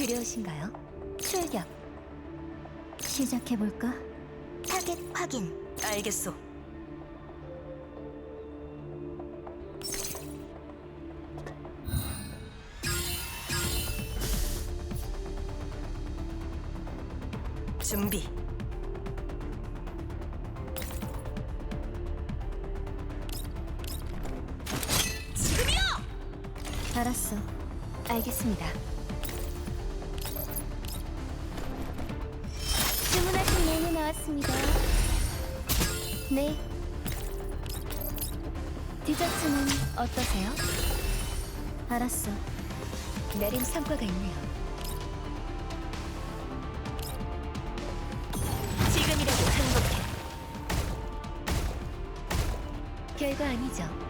두려우신가요? 출격. 시작해볼까? 타겟 확인. 알겠소. 준비. 지금이요! 알았어. 알겠습니다. 나왔습니다. 네. 디저트는 어떠세요? 알았어. 내림 성과가 있네요. 지금이라도 행복해. 결과 아니죠.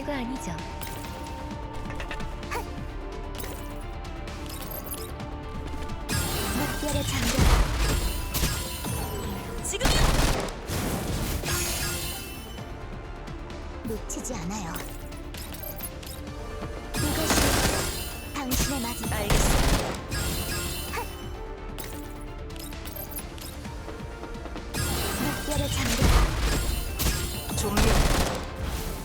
결과 아니죠. 물결에 잠겨 지금이요! 놓치지 않아요. 이것이 당신의 마지막 알겠어.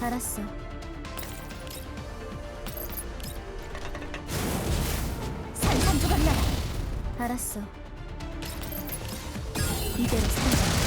알았어. 알았어. 이대로 살자.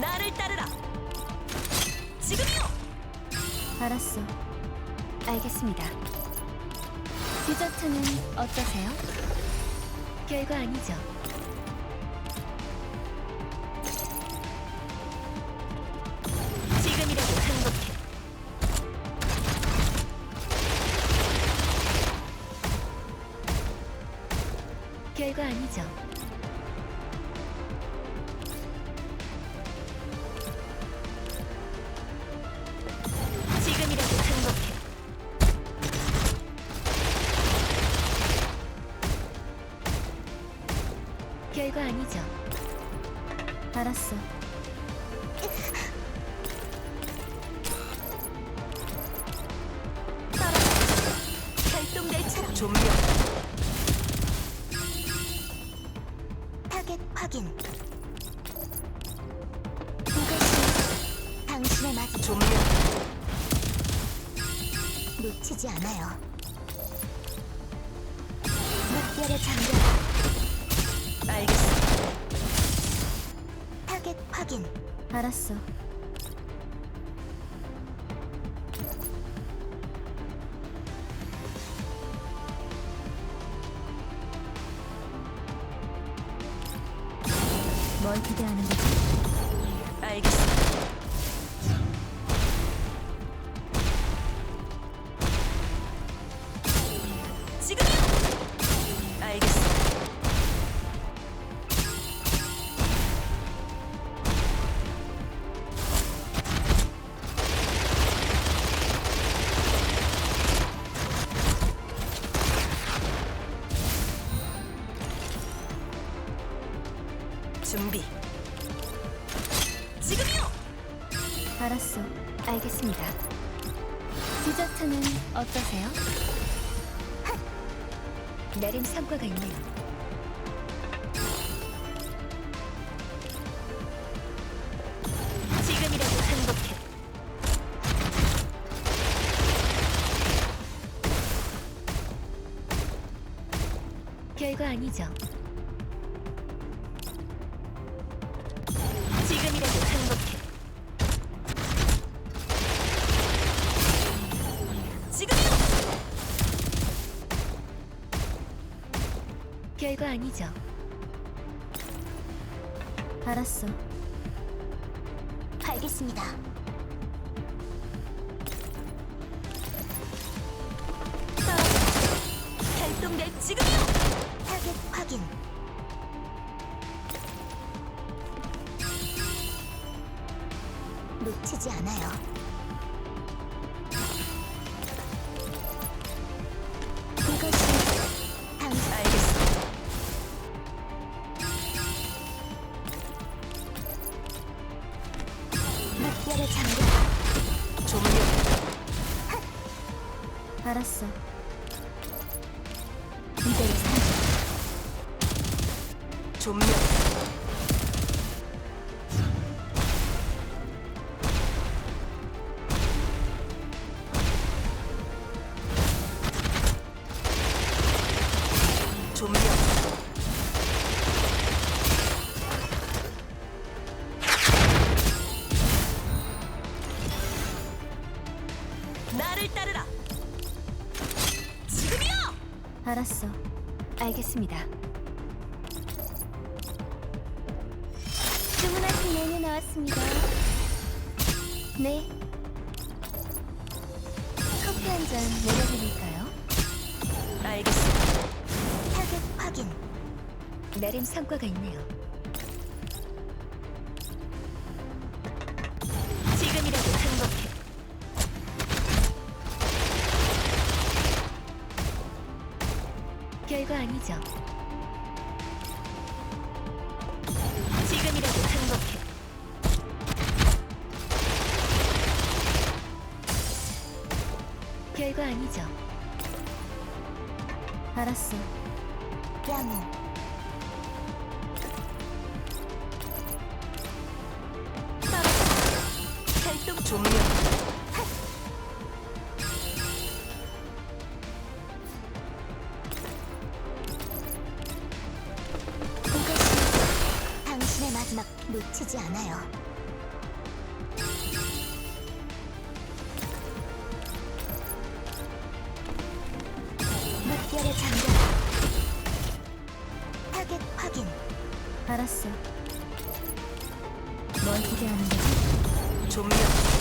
나를 따르라. 지금이요. 알았어. 알겠습니다. 디저트는 어떠세요? 결과 아니죠. 지금이라도 행복해. 결과 아니죠. 결과 아니죠. 알았어. 활동달처럼 조명. 타겟 확인. 이것이 당신의 마지막 조명. 놓치지 않아요. 물결에 잠겨 알겠어. 타겟 확인. 알았어. 뭘 기대하는 거지? 준비. 지금이요. 알았어. 알겠습니다. 디저트는 어떠세요? 내림 성과가 있네요. 지금이라도 행복해. 결과 아니죠. 결과 아니죠. 알았어. 알겠습니다. 활동될 지금이요. 타겟 확인. 놓치지 않아요. 늑대를 잠겨 조명. 알았어. 이대로 살자. 조 알았어. 알겠습니다. 주문하신 메뉴 나왔습니다. 네. 커피 한 잔 내려드릴까요? 알겠어. 타겟 확인. 나름 성과가 있네요. 거 아니죠. 지금이라도 행복해. 별거 아니죠. 알았어. 야무. 놓치지 않아요. 늑대를 잠겨라. 타겟 확인. 알았어. 뭘 기대하는 거지? 조명.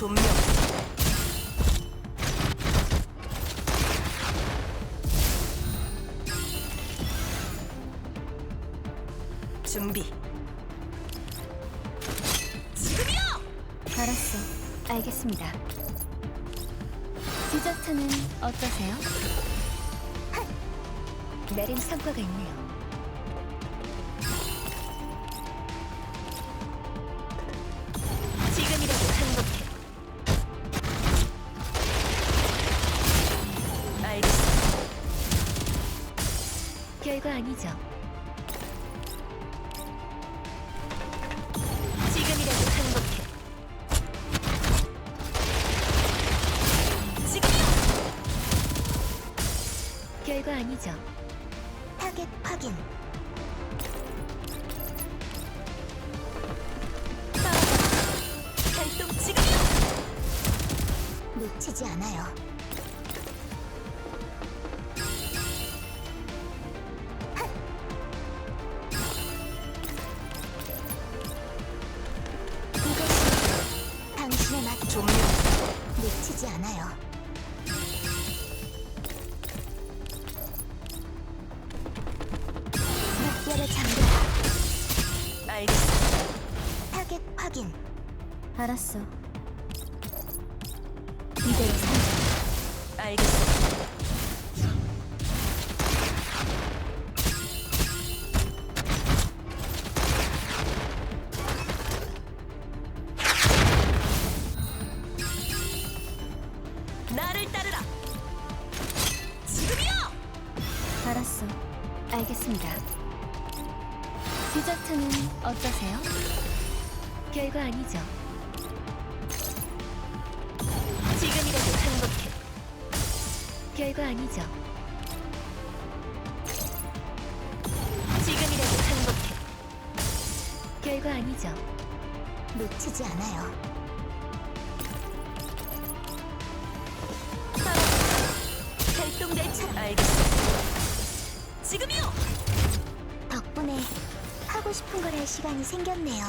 조명. 준비. 지금이요! 알았어. 알겠습니다. 디저트는 어떠세요? 나름 성과가 있네요. 아니죠. 지금이라도 행복해. 지금이요. 별거 아니죠. 타겟 확인. 활동 지금이요. 놓치지 않아요. 확인. 알았어. 이대로 살자. 알겠어. 결과 아니죠. 지금이라도 행복해. 별거 아니죠. 지금이라도 행복해. 별거 아니죠. 놓치지 않아요. 활동될 차 알겠어. 지금이요. 덕분에 하고 싶은 걸 할 시간이 생겼네요.